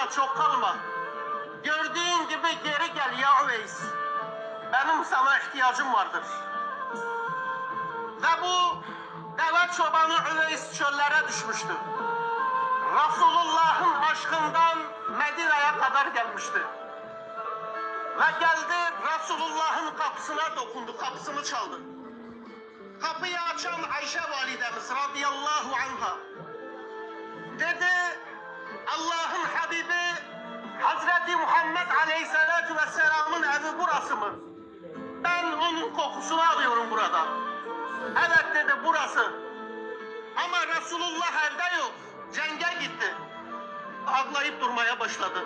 başına çok kalma. Gördüğün gibi geri gel ya Üveys. Benim sana ihtiyacım vardır. Ve bu deve çobanı Üveys çöllere düşmüştü. Resulullah'ın aşkından Medine'ye kadar gelmişti. Ve geldi Resulullah'ın kapısına dokundu, kapısını çaldı. Kapıyı açan Ayşe validemiz radıyallahu anha. Dedi Allah'ın Habibi Hazreti Muhammed Aleyhisselatü Vesselam'ın evi burası mı? Ben onun kokusunu alıyorum burada. Evet dedi burası. Ama Resulullah evde yok. Cenge gitti. Ağlayıp durmaya başladı.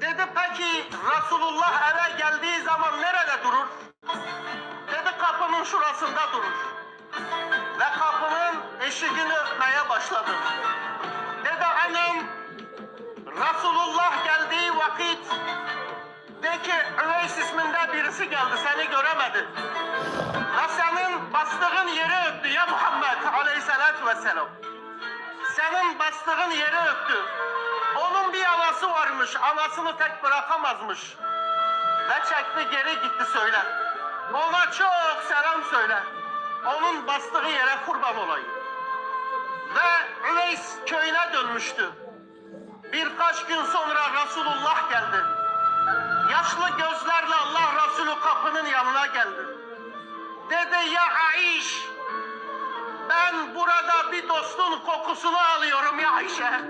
Dedi peki Resulullah eve geldiği zaman nerede durur? Dedi kapının şurasında durur. Ve kapının eşiğini öpmeye başladı. Annem Resulullah geldiği vakit de ki Üveys isminde birisi geldi seni göremedi. Ve senin bastığın yeri öptü ya Muhammed aleyhissalatü vesselam. Senin bastığın yeri öptü. Onun bir anası varmış, anasını tek bırakamazmış. Ve çekti geri gitti söyle. Ona çok selam söyle. Onun bastığı yere kurban olayım. Ve Üveys köyüne dönmüştü. Birkaç gün sonra Resulullah geldi. Yaşlı gözlerle Allah Resulü kapının yanına geldi. Dedi ya Aiş, ben burada bir dostun kokusunu alıyorum ya Ayşe.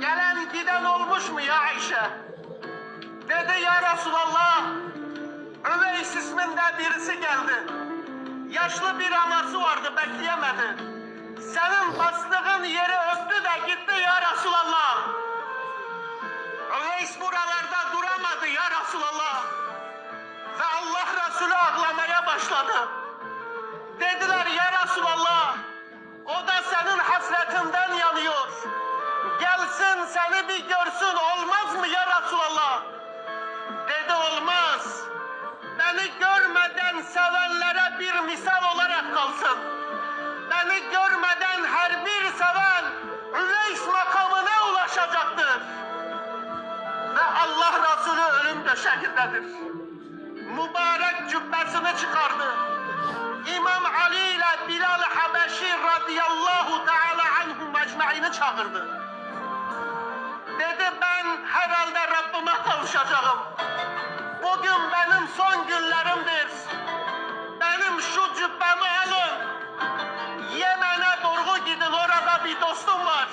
Gelen giden olmuş mu ya Ayşe? Dedi ya Resulallah, Üveys isminde birisi geldi. Yaşlı bir anası vardı bekleyemedi. Senin bastığın yeri öptü de gitti ya Resulallah. Üveys buralarda duramadı ya Resulallah. Ve Allah Resulü ağlamaya başladı. Dediler ya Resulallah, o da senin hasretinden yanıyor. Gelsin seni bir görsün olmaz Allah Resulü ölüm döşeğindedir. Mübarek cübbesini çıkardı. İmam Ali ile Bilal Habeşi radıyallahu teala anhum ecmaini çağırdı. Dedi ben herhalde Rabbime kavuşacağım. Bugün benim son günlerimdir. Benim şu cübbemi alın. Yemen'e doğru gidin orada bir dostum var.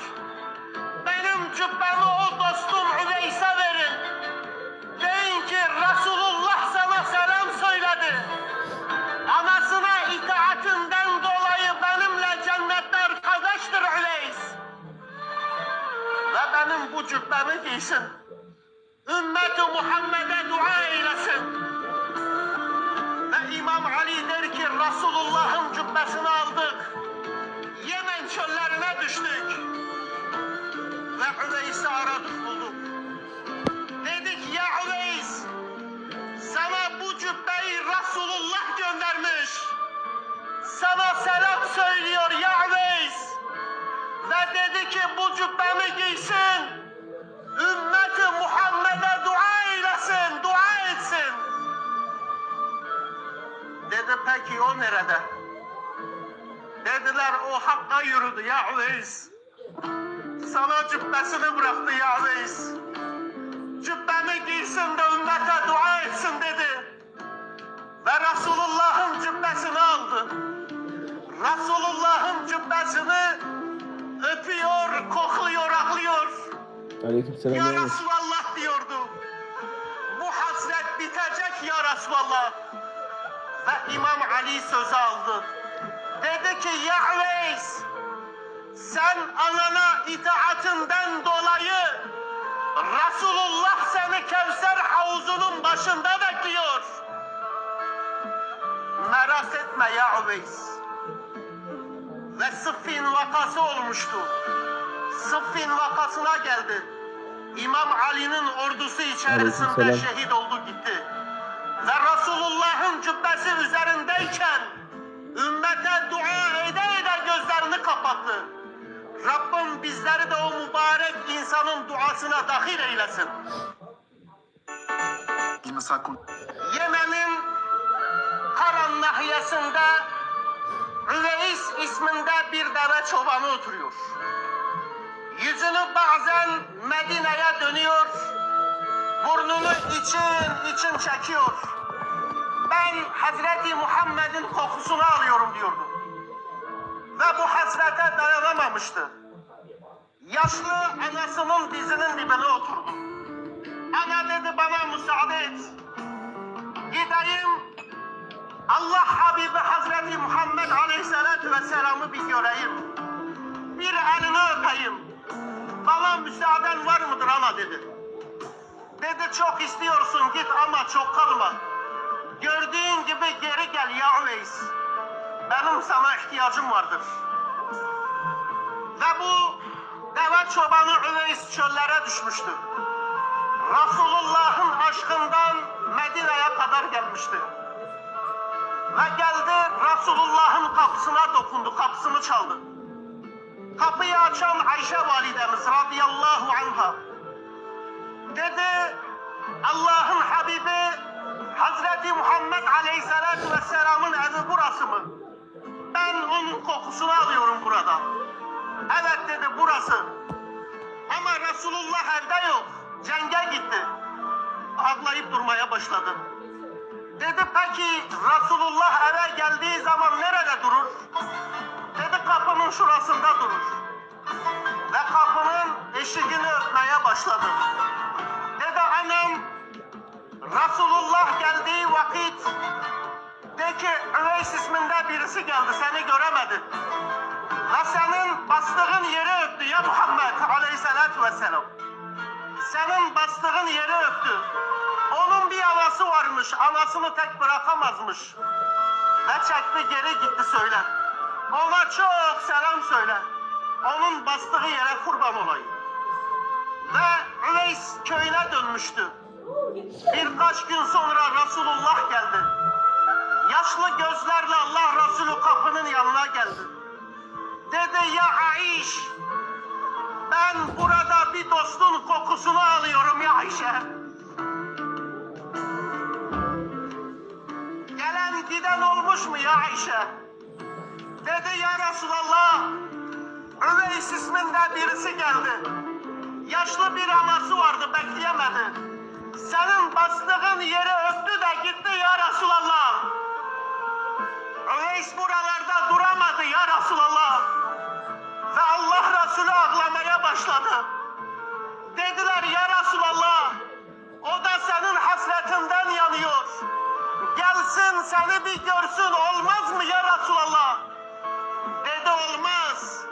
Benim cübbemi o dostum Cübbemi giysin. Ümmeti Muhammed'e dua eylesin. Ve İmam Ali der ki Resulullah'ın cübbesini aldık. Yemen çöllerine düştük. Ve Üveys'i aradık bulduk. Dedik ya Üveys, sana bu cübbeyi Resulullah göndermiş. Sana selam söylüyor ya Üveys. Ve dedi ki bu cübbemi giysin. Ümmeti Muhammed'e dua eylesin, dua etsin. Dedi peki o nerede? Dediler o hakka yürüdü ya Üveys. Sana cübbesini bıraktı ya Üveys. Cübbemi giysin de ümmete dua etsin dedi. Ve Resulullah'ın cübbesini aldı. Resulullah'ın cübbesini öpüyor, kokluyor, aklıyor. Aleykümselam. Ya Mehmet. Resulallah diyordu. Bu hasret bitecek ya Resulallah. Ve İmam Ali sözü aldı. Dedi ki ya Üveys sen anana itaatinden dolayı Resulullah seni Kevser havuzunun başında bekliyor. Merak etme ya Üveys. Ve Sıffin vakası olmuştu. Sıffin vakasına geldi. İmam Ali'nin ordusu içerisinde şehit oldu gitti. Ve Resulullah'ın cübbesi üzerindeyken ümmete dua ede ede gözlerini kapattı. Rabbim bizleri de o mübarek insanın duasına dahil eylesin. Yemen'in Karan nahiyesinde Üveys isminde bir deve çobanı oturuyor. Yüzünü bazen Medine'ye dönüyor, burnunu için için çekiyor. Ben Hazreti Muhammed'in kokusunu alıyorum diyordu. Ve bu hasrete dayanamamıştı. Yaşlı anasının dizinin dibine oturdu. Ana dedi bana müsaade et. Gideyim Allah Habibi Hazreti Muhammed Aleyhisselatü Vesselam'ı bir göreyim. Bir elini öpeyim. Bana müsaaden var mıdır ana dedi. Dedi çok istiyorsun git ama çok kalma. Gördüğün gibi geri gel ya Üveys. Benim sana ihtiyacım vardır. Ve bu deve çobanı Üveys çöllere düşmüştü. Resulullah'ın aşkından Medine'ye kadar gelmişti. Ve geldi Resulullah'ın kapısına dokundu, kapısını çaldı. Kapıyı açan Ayşe validemiz radıyallahu anha. Dedi Allah'ın Habibi Hazreti Muhammed aleyhissalatu vesselamın evi burası mı? Ben onun kokusunu alıyorum burada. Evet dedi burası. Ama Resulullah evde yok. Cenge gitti. Ağlayıp durmaya başladı. Dedi peki Resulullah eve geldiği zaman nerede durur? Şurasında durur. Ve kapının eşiğini öpmeye başladı. Dedi annem Resulullah geldiği vakit de ki Üveys isminde birisi geldi seni göremedi. Ve senin bastığın yeri öptü ya Muhammed aleyhissalatu vesselam. Senin bastığın yeri öptü. Onun bir anası varmış, anasını tek bırakamazmış. Ve çekti geri gitti söyle. Ona çok selam söyle. Onun bastığı yere kurban olayım. Ve Üveys köyüne dönmüştü. Birkaç gün sonra Resulullah geldi. Yaşlı gözlerle Allah Resulü kapının yanına geldi. Dedi ya Aiş, ben burada bir dostun kokusunu alıyorum ya Ayşe. Gelen giden olmuş mu ya Ayşe? Dedi ya Resulallah, Üveys isminde birisi geldi. Yaşlı bir anası vardı bekleyemedi. Senin bastığın yeri öptü de gitti ya Resulallah. Üveys buralarda duramadı ya Resulallah. Ve Allah Resulü ağlamaya başladı. Dediler ya Resulallah, o da senin hasretinden yanıyor. Gelsin seni bir görsün olmaz mı ya Resulallah? mass